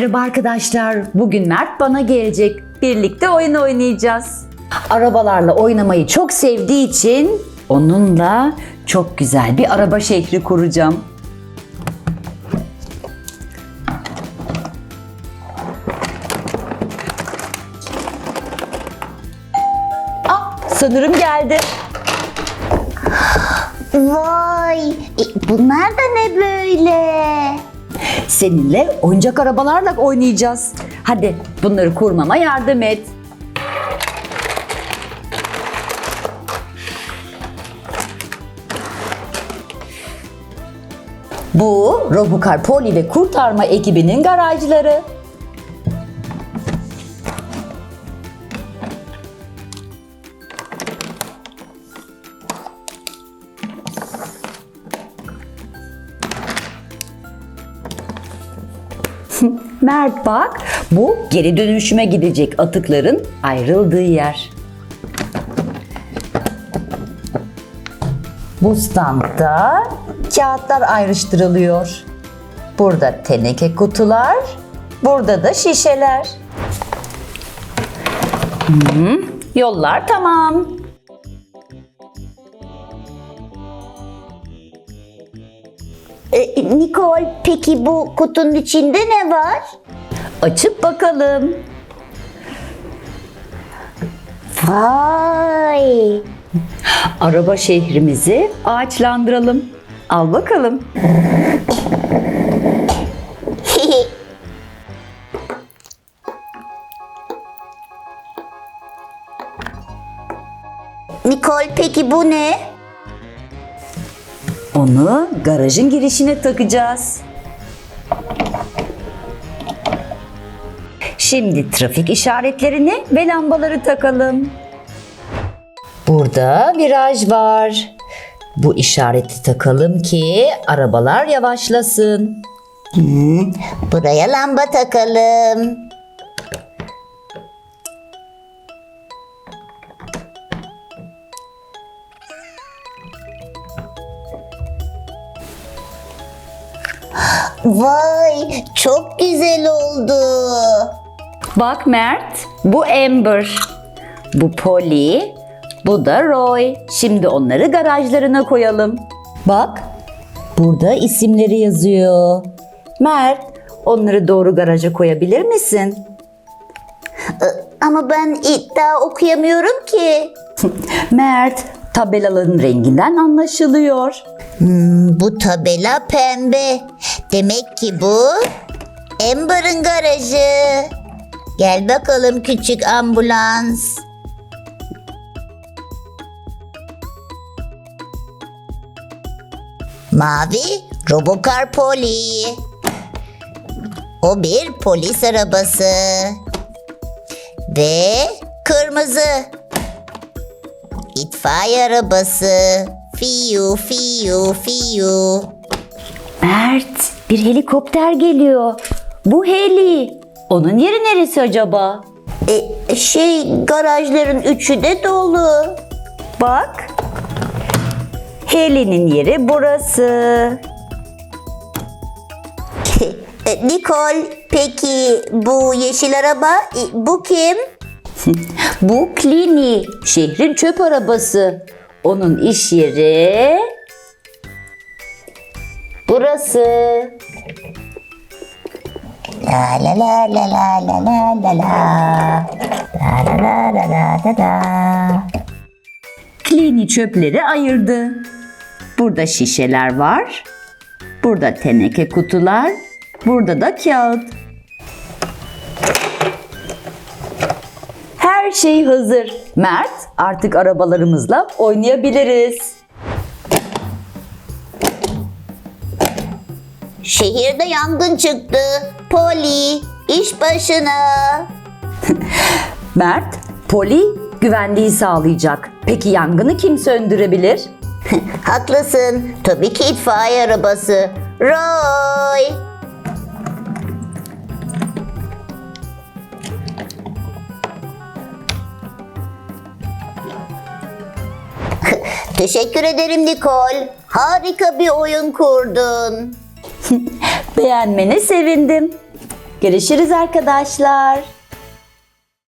Merhaba arkadaşlar. Bugün Mert bana gelecek. Birlikte oyun oynayacağız. Arabalarla oynamayı çok sevdiği için onunla çok güzel bir araba şehri kuracağım. Ah, sanırım geldi. Vay, bunlar da ne böyle? Seninle oyuncak arabalarla oynayacağız. Hadi bunları kurmama yardım et. Bu Robukar Poli ve Kurtarma ekibinin garajları. Mert bak, bu geri dönüşüme gidecek atıkların ayrıldığı yer. Bu standta kağıtlar ayrıştırılıyor. Burada teneke kutular, burada da şişeler. Hı, yollar tamam. E, Nicole, peki bu kutunun içinde ne var? Açıp bakalım. Vay, Araba şehrimizi ağaçlandıralım. Al bakalım. Nicole, peki bu ne? Onu garajın girişine takacağız. Şimdi trafik işaretlerini ve lambaları takalım. Burada viraj var. Bu işareti takalım ki arabalar yavaşlasın. Buraya lamba takalım. Vay, çok güzel oldu. Bak Mert, bu Amber. Bu Polly, bu da Roy. Şimdi onları garajlarına koyalım. Bak, burada isimleri yazıyor. Mert, onları doğru garaja koyabilir misin? Ama ben iddia okuyamıyorum ki. Mert, tabelaların renginden anlaşılıyor. Bu tabela pembe. Demek ki bu Amber'ın garajı. Gel bakalım küçük ambulans. Mavi Robokar Poli. O bir polis arabası. Ve kırmızı itfaiye arabası. Fiyu fiyu fiyu. Mert, bir helikopter geliyor. Bu Heli. Onun yeri neresi acaba? E, şey garajların üçü de dolu. Bak. Heli'nin yeri burası. E, Nicole peki bu yeşil araba e, bu kim? Bu Klini, şehrin çöp arabası. Onun iş yeri burası. La la la la la la la la la. La la la la la la. Klini çöpleri ayırdı. Burada şişeler var. Burada teneke kutular. Burada da kağıt. Her şey hazır. Mert, artık arabalarımızla oynayabiliriz. Şehirde yangın çıktı. Poli iş başına. Mert, Poli güvenliği sağlayacak. Peki yangını kim söndürebilir? Haklısın. Tabii ki itfaiye arabası. Roy. Teşekkür ederim Nicole. Harika bir oyun kurdun. Beğenmene sevindim. Görüşürüz arkadaşlar.